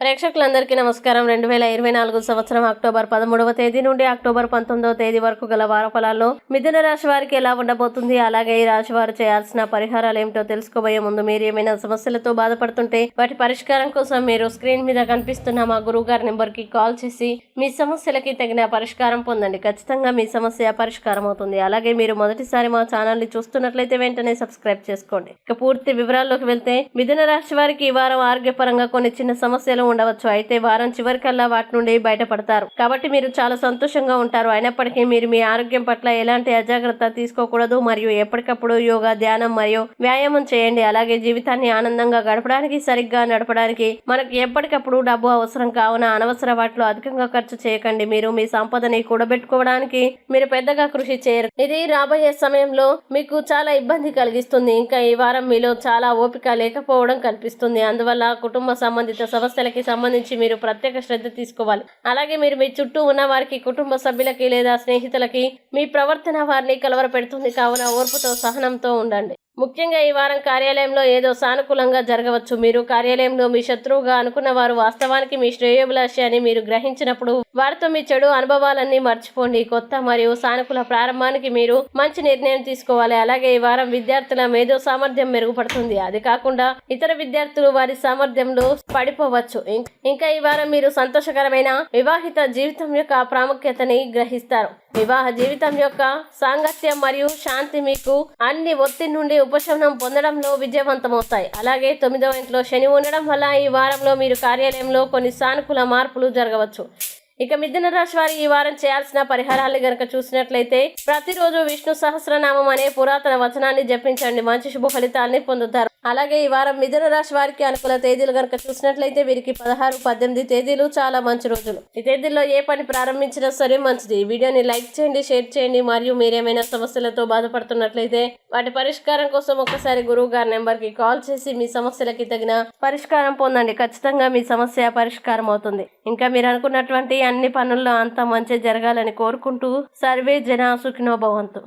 ప్రేక్షకులందరికీ నమస్కారం. రెండు వేల ఇరవై నాలుగు సంవత్సరం అక్టోబర్ పదమూడవ తేదీ నుండి అక్టోబర్ పంతొమ్మిదవ తేదీ వరకు గల వార ఫలాల్లో మిథున రాశి వారికి ఎలా ఉండబోతుంది? అలాగే ఈ రాశి వారు చేయాల్సిన పరిహారాలు ఏమిటో తెలుసుకోబోయే ముందు మీరు ఏమైనా సమస్యలతో బాధపడుతుంటే వాటి పరిష్కారం కోసం మీరు స్క్రీన్ మీద కనిపిస్తున్న మా గురువు గారి నెంబర్కి కాల్ చేసి మీ సమస్యలకి తగిన పరిష్కారం పొందండి. ఖచ్చితంగా మీ సమస్య పరిష్కారం అవుతుంది. అలాగే మీరు మొదటిసారి మా ఛానల్ని చూస్తున్నట్లయితే వెంటనే సబ్స్క్రైబ్ చేసుకోండి. ఇక పూర్తి వివరాల్లోకి వెళ్తే మిథున రాశి వారికి ఈ వారం ఆరోగ్యపరంగా కొన్ని చిన్న సమస్యలు ఉండవచ్చు. అయితే వారం చివరికల్లా వాటి నుండి బయటపడతారు. కాబట్టి మీరు చాలా సంతోషంగా ఉంటారు. అయినప్పటికీ మీరు మీ ఆరోగ్యం పట్ల ఎలాంటి అజాగ్రత్త తీసుకోకూడదు మరియు ఎప్పటికప్పుడు యోగా ధ్యానం మరియు వ్యాయామం చేయండి. అలాగే జీవితాన్ని ఆనందంగా గడపడానికి సరిగ్గా నడపడానికి మనకు ఎప్పటికప్పుడు డబ్బు అవసరం. కావున అనవసర వాటిలో అధికంగా ఖర్చు చేయకండి. మీరు మీ సంపదని కూడబెట్టుకోవడానికి మీరు పెద్దగా కృషి చేయరు. ఇది రాబోయే సమయంలో మీకు చాలా ఇబ్బంది కలిగిస్తుంది. ఇంకా ఈ వారం మీలో చాలా ఓపిక లేకపోవడం కనిపిస్తుంది. అందువల్ల కుటుంబ సంబంధిత సమస్యలకి సంబంధించి మీరు ప్రత్యేక శ్రద్ధ తీసుకోవాలి. అలాగే మీరు మీ చుట్టూ ఉన్న వారికి కుటుంబ సభ్యులకి లేదా స్నేహితులకి మీ ప్రవర్తన వారిని కలవరపెడుతుంది. కావున ఓర్పుతో సహనంతో ఉండండి. ముఖ్యంగా ఈ వారం కార్యాలయంలో ఏదో సానుకూలంగా జరగవచ్చు. మీరు కార్యాలయంలో మీ శత్రువుగా అనుకున్న వారు వాస్తవానికి మీ శ్రేయోభిలాషి అని మీరు గ్రహించినప్పుడు వారితో మీ చెడు అనుభవాలన్నీ మర్చిపోండి. కొత్త మరియు సానుకూల ప్రారంభానికి మీరు మంచి నిర్ణయం తీసుకోవాలి. అలాగే ఈ వారం విద్యార్థుల మేధో సామర్థ్యం మెరుగుపడుతుంది. అది కాకుండా ఇతర విద్యార్థులు వారి సామర్థ్యంలో పడిపోవచ్చు. ఇంకా ఈ వారం మీరు సంతోషకరమైన వివాహిత జీవితం యొక్క ప్రాముఖ్యతని గ్రహిస్తారు. వివాహ జీవితం యొక్క సాంగత్యం మరియు శాంతి మీకు అన్ని ఒత్తిడి నుండి ఉపశమనం పొందడంలో విజయవంతమవుతాయి. అలాగే తొమ్మిదవ ఇంట్లో శని ఉండడం వల్ల ఈ వారంలో మీరు కార్యాలయంలో కొన్ని సానుకూల మార్పులు జరగవచ్చు. ఇక మిథున రాశి వారి ఈ వారం చేయాల్సిన పరిహారాలు గనక చూసినట్లయితే ప్రతిరోజు విష్ణు సహస్రనామం అనే పురాతన వచనాన్ని జపించండి. మంచి శుభ ఫలితాల్ని పొందుతారు. అలాగే ఈ వారం మిథున రాశి వారికి అనుకూల తేదీలు కనుక చూసినట్లయితే వీరికి పదహారు పద్దెనిమిది తేదీలు చాలా మంచి రోజులు. ఈ తేదీల్లో ఏ పని ప్రారంభించినా సరే మంచిది. వీడియోని లైక్ చేయండి షేర్ చేయండి. మరియు మీరేమైనా సమస్యలతో బాధపడుతున్నట్లయితే వాటి పరిష్కారం కోసం ఒకసారి గురువు గారి నెంబర్కి కాల్ చేసి మీ సమస్యలకి తగిన పరిష్కారం పొందండి. ఖచ్చితంగా మీ సమస్య పరిష్కారం అవుతుంది. ఇంకా మీరు అనుకున్నటువంటి అన్ని పనుల్లో అంత మంచి జరగాలని కోరుకుంటూ సర్వే జన సుఖినో భవంతు.